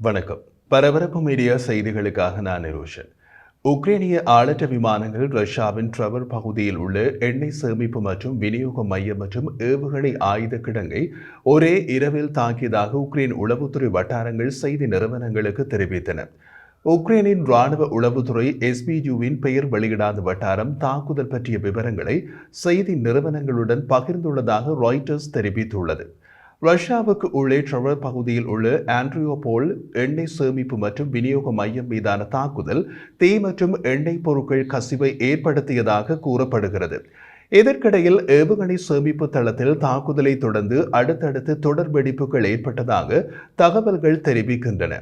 வணக்கம். பரபரப்பு மீடியா செய்திகளுக்காக நான் நிரோஷன். உக்ரைனிய ஆளற்ற விமானங்கள் ரஷ்யாவின் ட்ரவர் பகுதியில் உள்ள எண்ணெய் சேமிப்பு மற்றும் விநியோக மையம் மற்றும் ஏவுகணை ஆயுத கிடங்கை ஒரே இரவில் தாக்கியதாக உக்ரைன் உளவுத்துறை வட்டாரங்கள் செய்தி நிறுவனங்களுக்கு தெரிவித்தன. உக்ரைனின் ராணுவ உளவுத்துறை எஸ்பிஜுவின் பெயர் வெளியிடாத வட்டாரம் தாக்குதல் பற்றிய விவரங்களை செய்தி நிறுவனங்களுடன் பகிர்ந்துள்ளதாக ராய்டர்ஸ் தெரிவித்துள்ளது. ரஷ்யாவுக்கு உள்ளே ட்ரவர் பகுதியில் உள்ள ஆண்ட்ரியோபோல் எண்ணெய் சேமிப்பு மற்றும் விநியோக மையம் மீதான தாக்குதல் தீ மற்றும் எண்ணெய் பொருட்கள் கசிவை ஏற்படுத்தியதாக கூறப்படுகிறது. இதற்கிடையில் ஏவுகணை சேமிப்பு தளத்தில் தாக்குதலை தொடர்ந்து அடுத்தடுத்து தொடர் வெடிப்புகள் ஏற்பட்டதாக தகவல்கள் தெரிவிக்கின்றன.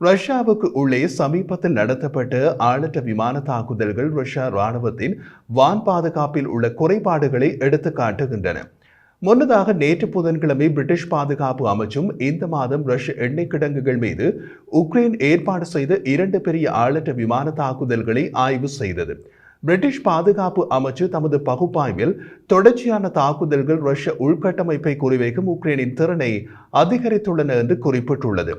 ரஷ்யாவுக்கு உள்ளே சமீபத்தில் நடத்தப்பட்ட ஆளற்ற விமான தாக்குதல்கள் ரஷ்யா ராணுவத்தின் வான் பாதுகாப்பில் உள்ள குறைபாடுகளை எடுத்து காட்டுகின்றன முன்னதாக நேற்று புதன்கிழமை பிரிட்டிஷ் பாதுகாப்பு அமைச்சும் இந்த மாதம் ரஷ்ய எண்ணெய் கிடங்குகள் மீது உக்ரைன் ஏற்பாடு செய்த இரண்டு பெரிய ஆளற்ற விமான தாக்குதல்களை ஆய்வு செய்தது. பிரிட்டிஷ் பாதுகாப்பு அமைச்சு தமது பகுப்பாய்வில் தொடர்ச்சியான தாக்குதல்கள் ரஷ்ய உள்கட்டமைப்பை குறிவைக்கும் உக்ரைனின் திறனை அதிகரித்துள்ளன என்று குறிப்பிட்டுள்ளது.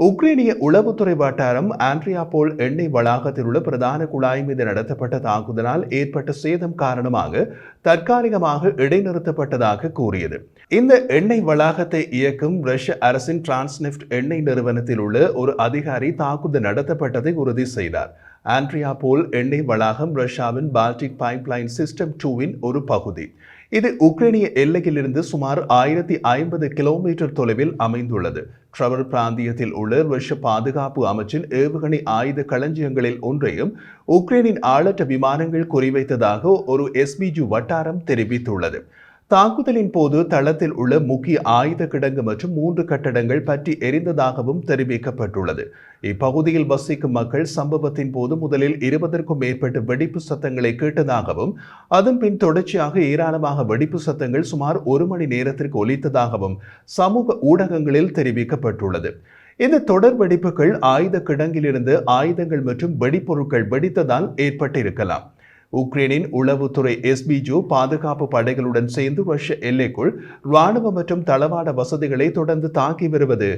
உக்ரைனிய உளவுத்துறை வட்டாரம் ஆண்ட்ரியாபோல் எண்ணெய் வளாகத்தில் உள்ள பிரதான குழாய் மீது நடத்தப்பட்ட தாக்குதலால் ஏற்பட்ட சேதம் காரணமாக தற்காலிகமாக இடைநிறுத்தப்பட்டதாக கூறியது. இந்த எண்ணெய் வளாகத்தை இயக்கும் ரஷ்ய அரசின் டிரான்ஸ்நெஃப்ட் எண்ணெய் நிறுவனத்தில் உள்ள ஒரு அதிகாரி தாக்குதல் நடத்தப்பட்டதை உறுதி செய்தார். ஆண்ட்ரியாபோல் எண்ணெய் வளாகம் ரஷ்யாவின் பால்டிக் பைப்லைன் சிஸ்டம் டூவின் ஒரு பகுதி. இது உக்ரைனிய எல்லையிலிருந்து சுமார் ஆயிரத்தி ஐம்பது கிலோமீட்டர் தொலைவில் அமைந்துள்ளது. ட்ரவர் பிராந்தியத்தில் உள்ள ரஷ்ய பாதுகாப்பு அமைச்சின் ஏவுகணை ஆயுத களஞ்சியங்களில் ஒன்றையும் உக்ரைனின் ஆளற்ற விமானங்கள் குறிவைத்ததாக ஒரு எஸ்பிஜி வட்டாரம் தெரிவித்துள்ளது. தாக்குதலின் போது தளத்தில் உள்ள முக்கிய ஆயுத கிடங்கு மற்றும் மூன்று கட்டடங்கள் பற்றி எரிந்ததாகவும் தெரிவிக்கப்பட்டுள்ளது. இப்பகுதியில் வசிக்கும் மக்கள் சம்பவத்தின் போது முதலில் இருபதற்கும் மேற்பட்ட வெடிப்பு சத்தங்களை கேட்டதாகவும் அதன் பின் தொடர்ச்சியாக ஏராளமாக வெடிப்பு சத்தங்கள் சுமார் ஒரு மணி நேரத்திற்கு ஒலித்ததாகவும் சமூக ஊடகங்களில் தெரிவிக்கப்பட்டுள்ளது. இந்த தொடர் வெடிப்புகள் ஆயுத கிடங்கிலிருந்து ஆயுதங்கள் மற்றும் வெடிப்பொருட்கள் வெடித்ததால் ஏற்பட்டிருக்கலாம். உக்ரைனின் உளவுத்துறை எஸ்பிஜோ பாதுகாப்பு படைகளுடன் சேர்ந்து ரஷ்ய எல்லைக்குள் ராணுவ மற்றும் தளவாட வசதிகளை தொடர்ந்து தாக்கி வருவது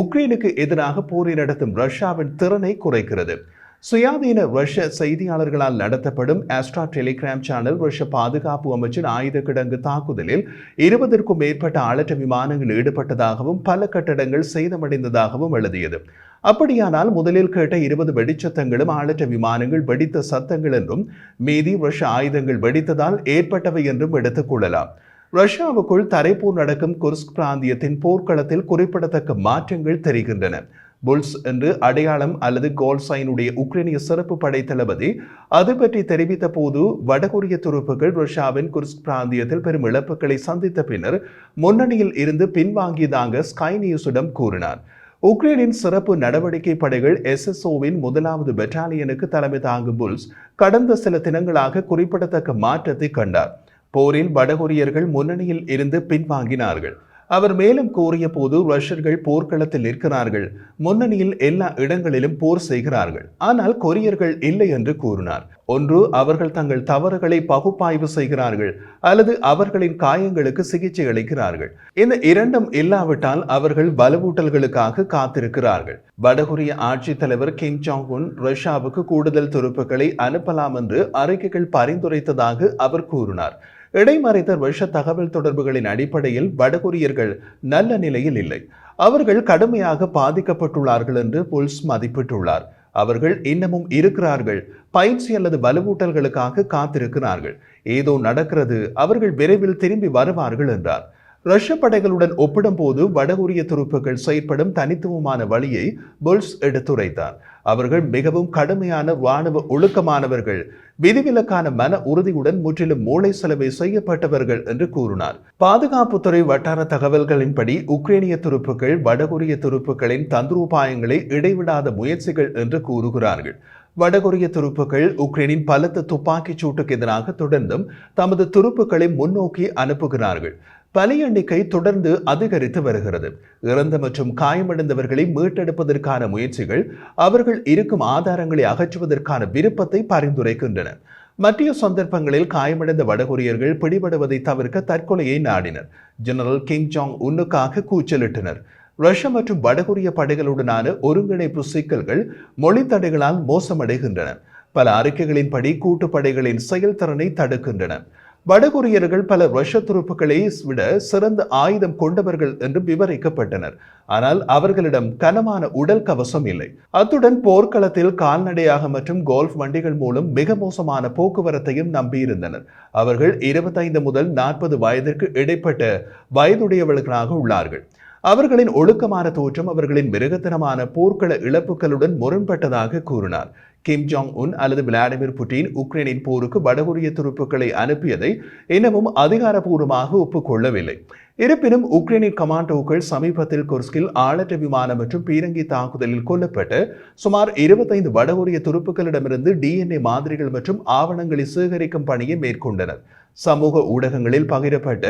உக்ரைனுக்கு எதிராக போரை நடத்தும் ரஷ்யாவின் திறனை குறைக்கிறது. சுயாதீன ரஷ்ய செய்தியாளர்களால் நடத்தப்படும் ஆஸ்ட்ரா டெலிகிராம் சேனல் ரஷ்ய பாதுகாப்பு அமைச்சின் ஆயுத கிடங்கு தாக்குதலில் இருபதற்கும் மேற்பட்ட ஆளற்ற விமானங்கள் ஈடுபட்டதாகவும் பல கட்டடங்கள் சேதமடைந்ததாகவும் எழுதியது. அப்படியானால் முதலில் கேட்ட இருபது வெடிச்சத்தங்களும் ஆளற்ற விமானங்கள் வெடித்த சத்தங்கள் என்றும் மீதி ரஷ்ய ஆயுதங்கள் வெடித்ததால் ஏற்பட்டவை என்றும் எடுத்துக் கொள்ளலாம். ரஷ்யாவுக்குள் தரைப்போர் நடக்கும் குர்ஸ்க் பிராந்தியத்தின் போர்க்களத்தில் குறிப்பிடத்தக்க மாற்றங்கள் தெரிகின்றன. புல்ஸ் என்று அடையாளம் அல்லது கோல்சைனுடைய உக்ரைனிய சிறப்பு படை தளபதி அது பற்றி தெரிவித்த போது வடகொரிய துருப்புகள் ரஷ்யாவின் குர்ஸ்க் பிராந்தியத்தில் பெரும் இழப்புகளை சந்தித்த பின்னர் முன்னணியில் இருந்து பின்வாங்கியதாக ஸ்கை நியூஸிடம் கூறினார். உக்ரைனின் சிறப்பு நடவடிக்கை படைகள் எஸ்எஸ்ஓவின் முதலாவது பெட்டாலியனுக்கு தலைமை தாங்கும் புல்ஸ் கடந்த சில தினங்களாக குறிப்பிடத்தக்க மாற்றத்தை கண்டார். போரில் வடகொரியர்கள் முன்னணியில் இருந்து பின்வாங்கினார்கள். அவர் மேலும் கூறிய போது ரஷ்யர்கள் போர்க்களத்தில் நிற்கிறார்கள். முன்னணியில் எல்லா இடங்களிலும் போர் செய்கிறார்கள். ஆனால் கொரியர்கள் இல்லை என்று கூறினார். ஒன்று அவர்கள் தங்கள் தவறுகளை பகுப்பாய்வு செய்கிறார்கள். அல்லது அவர்களின் காயங்களுக்கு சிகிச்சை அளிக்கிறார்கள். இந்த இரண்டும் இல்லாவிட்டால் அவர்கள் வலுவூட்டல்களுக்காக காத்திருக்கிறார்கள். வடகொரிய ஆட்சித் தலைவர் கிம் ஜாங் உன் ரஷ்யாவுக்கு கூடுதல் துருப்புக்களை அனுப்பலாம் என்று அறிக்கைகள் பரிந்துரைத்ததாக அவர் கூறினார். இடைமறைத்த ரஷ்ய தகவல் தொடர்புகளின் அடிப்படையில் வடகொரியர்கள் நல்ல நிலையில் இல்லை. அவர்கள் கடுமையாக பாதிக்கப்பட்டுள்ளார்கள் என்று புல்ஸ் மதிப்பிட்டுள்ளார். அவர்கள் இன்னமும் இருக்கிறார்கள். பயிற்சி அல்லது வலுவூட்டல்களுக்காக காத்திருக்கிறார்கள். ஏதோ நடக்கிறது. அவர்கள் விரைவில் திரும்பி வருவார்கள் என்றார். ரஷ்ய படைகளுடன் ஒப்பிடும்போது வடகொரிய துருப்புகள் செயற்படும் தனித்துவமான வழியை புல்ஸ் எடுத்துரைத்தார். அவர்கள் மிகவும் கடுமையான இராணுவ ஒழுக்கமானவர்கள். விதிவிலக்கான மன உறுதியுடன் முற்றிலும் மூளை செலவை செய்யப்பட்டவர்கள் என்று கூறினார். பாதுகாப்புத்துறை வட்டார தகவல்களின்படி உக்ரைனிய துருப்புகள் வடகொரிய துருப்புகளின் தந்திரோபாயங்களை இடைவிடாத முயற்சிகள் என்று கூறுகிறார்கள். வடகொரிய துருப்புகள் உக்ரைனின் பலத்த துப்பாக்கிச் சூட்டுக்கு எதிராக தொடர்ந்தும் தமது துருப்புக்களை முன்னோக்கி அனுப்புகிறார்கள். பலி எண்ணிக்கை தொடர்ந்து அதிகரித்து வருகிறது. இறந்த மற்றும் காயமடைந்தவர்களை மீட்டெடுப்பதற்கான முயற்சிகள் அவர்கள் இருக்கும் ஆதாரங்களை அகற்றுவதற்கான விருப்பத்தை பரிந்துரைக்கின்றன மற்ற சந்தர்ப்பங்களில் காயமடைந்த வடகொரியர்கள் பிடிபடுவதை தவிர்க்க தற்கொலையை நாடினர். ஜெனரல் கிங் ஜாங் உன்னுக்காக கூச்சலிட்டனர். ரஷ்யா மற்றும் வடகொரிய படைகளுடனான ஒருங்கிணைப்பு சிக்கல்கள் மொழி தடைகளால் மோசமடைகின்றன. பல அறிக்கைகளின்படி கூட்டுப்படைகளின் செயல்திறனை தடுக்கின்றன. வடகொரியர்கள் பல ரஷ்ய துருப்புக்களை விட சிறந்த ஆயுதம் கொண்டவர்கள் என்று விவரிக்கப்பட்டனர். ஆனால் அவர்களிடம் கனமான உடல் கவசம் இல்லை. அத்துடன் போர்க்களத்தில் கால்நடையாக மற்றும் கோல்ஃப் வண்டிகள் மூலம் மிக மோசமான போக்குவரத்தையும் நம்பியிருந்தனர். அவர்கள் இருபத்தைந்து முதல் நாற்பது வயதிற்கு இடைப்பட்ட வயதுடையவர்களாக உள்ளார்கள். அவர்களின் ஒழுக்கமான தோற்றம் அவர்களின் மிருகத்தனமான போர்க்கள இழப்புகளுடன் முரண்பட்டதாக கூறினார். கிம் ஜாங் உன் அல்லது விளாடிமிர் புட்டின் உக்ரைனின் போருக்கு வடகொரிய துருப்புக்களை அனுப்பியதை இன்னமும் அதிகாரப்பூர்வமாக ஒப்புக்கொள்ளவில்லை. இருப்பினும் உக்ரைனின் கமாண்டோக்கள் சமீபத்தில் குர்ஸ்கில் ஆளற்ற விமானம் மற்றும் பீரங்கி தாக்குதலில் கொல்லப்பட்டு சுமார் இருபத்தைந்து வடகொரிய துருப்புக்களிடமிருந்து டிஎன்ஏ மாதிரிகள் மற்றும் ஆவணங்களை சேகரிக்கும் பணியை மேற்கொண்டனர். சமூக ஊடகங்களில் பகிரப்பட்ட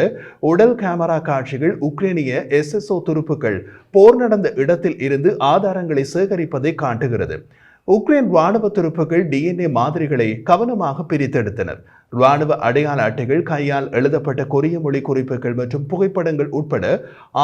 உடல் கேமரா காட்சிகள் உக்ரைனிய எஸ்எஸ்ஓ துருப்புக்கள் போர் நடந்த இடத்தில் இருந்து ஆதாரங்களை சேகரிப்பதை காட்டுகிறது. உக்ரைன் ராணுவ துருப்புகள் டிஎன்ஏ மாதிரிகளை கவனமாக பிரித்தெடுத்தனர். ராணுவ அடையாள அட்டைகள் கையால் எழுதப்பட்ட கொரிய மொழி குறிப்புகள் மற்றும் புகைப்படங்கள் உட்பட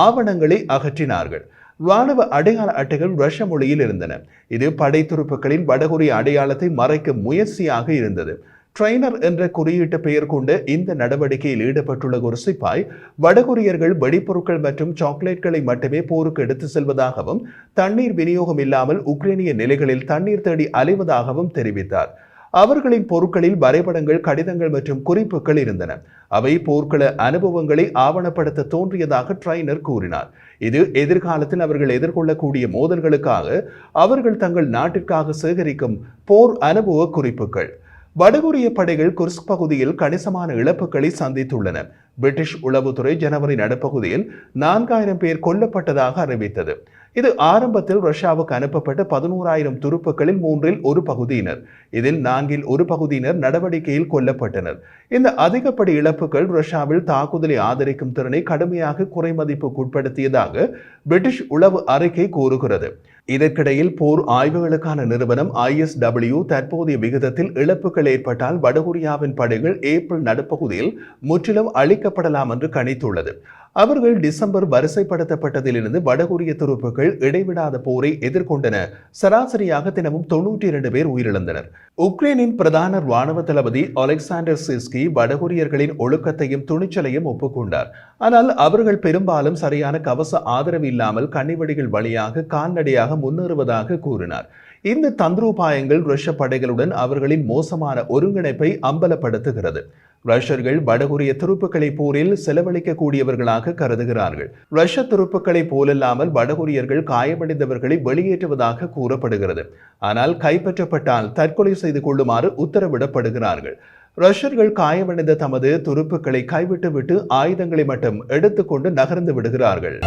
ஆவணங்களை அகற்றினார்கள். ராணுவ அடையாள அட்டைகள் ரஷ்ய மொழியில் இருந்தன. இது படைத்துருப்புகளின் வடகொரிய அடையாளத்தை மறைக்க முயற்சியாக இருந்தது. ட்ரைனர் என்ற குறியீட்டு பெயர் கொண்டு இந்த நடவடிக்கையில் ஈடுபட்டுள்ள ஒரு சிப்பாய் வடகொரியர்கள் வெடிப்பொருட்கள் மற்றும் சாக்லேட்களை மட்டுமே போருக்கு எடுத்து செல்வதாகவும் தண்ணீர் விநியோகம் இல்லாமல் உக்ரைனிய நிலைகளில் தண்ணீர் தேடி அலைவதாகவும் தெரிவித்தார். அவர்களின் பொருட்களில் வரைபடங்கள் கடிதங்கள் மற்றும் குறிப்புகள் இருந்தன. அவை போர்க்கள அனுபவங்களை ஆவணப்படுத்த தோன்றியதாக ட்ரைனர் கூறினார். இது எதிர்காலத்தில் அவர்கள் எதிர்கொள்ளக்கூடிய மோதல்களுக்காக அவர்கள் தங்கள் நாட்டிற்காக சேகரிக்கும் போர் அனுபவ குறிப்புகள். வடகொரிய படைகள் குர்ஸ்க் பகுதியில் கணிசமான இழப்புகளை சந்தித்துள்ளன. பிரிட்டிஷ் உளவுத்துறை ஜனவரி நடுப்பகுதியில் நான்காயிரம் பேர் கொல்லப்பட்டதாக அறிவித்தது. இது ஆரம்பத்தில் ரஷ்யாவுக்கு அனுப்பப்பட்ட பதினோராயிரம் துருப்புக்களில் மூன்றில் ஒரு பகுதியினர். இதில் நான்கில் ஒரு பகுதியினர் நடவடிக்கையில் கொல்லப்பட்டனர். இந்த அதிகப்படி இழப்புகள் ரஷ்யாவில் தாக்குதலை ஆதரிக்கும் திறனை கடுமையாக குறைமதிப்புக்குட்படுத்தியதாக பிரிட்டிஷ் உளவு அறிக்கை கூறுகிறது. இதற்கிடையில் போர் ஆய்வுகளுக்கான நிறுவனம் ஐஎஸ்டபிள்யூ தற்போதைய விகிதத்தில் இழப்புகள் ஏற்பட்டால் வடகொரியாவின் படைகள் ஏப்ரல் நடுப்பகுதியில் முற்றிலும் அழிக்கப்படலாம் என்று கணித்துள்ளது. அவர்கள் டிசம்பர் வரிசைப்படுத்தப்பட்டதிலிருந்து வடகொரிய துருப்புகள் இடைவிடாத போரை எதிர்கொண்டன. சராசரியாக தினமும் தொன்னூற்றி இரண்டு பேர் உயிரிழந்தனர். உக்ரைனின் பிரதான ராணுவ தளபதி அலெக்சாண்டர் சிஸ்கி வடகொரியர்களின் ஒழுக்கத்தையும் துணிச்சலையும் ஒப்புக்கொண்டார். ஆனால் அவர்கள் பெரும்பாலும் சரியான கவச ஆதரவு இல்லாமல் கன்னிவடிகள் வழியாக கால்நடையாக முன்னேறுவதாக கூறினார். இந்த தந்திரோபாயங்கள் ரஷ்ய படைகளுடன் அவர்களின் மோசமான ஒருங்கிணைப்பை அம்பலப்படுத்துகிறது. ரஷ்யர்கள் வடகொரிய துருப்புக்களை போரில் செலவழிக்கக்கூடியவர்களாக கருதுகிறார்கள். ரஷ்ய துருப்புக்களை போலல்லாமல் வடகொரியர்கள் காயமடைந்தவர்களை வெளியேற்றுவதாக கூறப்படுகிறது. ஆனால் கைப்பற்றப்பட்டால் தற்கொலை செய்து கொள்ளுமாறு உத்தரவிடப்படுகிறார்கள். ரஷ்யர்கள் காயமடைந்த தமது துருப்புக்களை கைவிட்டுவிட்டு ஆயுதங்களை மட்டும் எடுத்துக்கொண்டு நகர்ந்து விடுகிறார்கள்.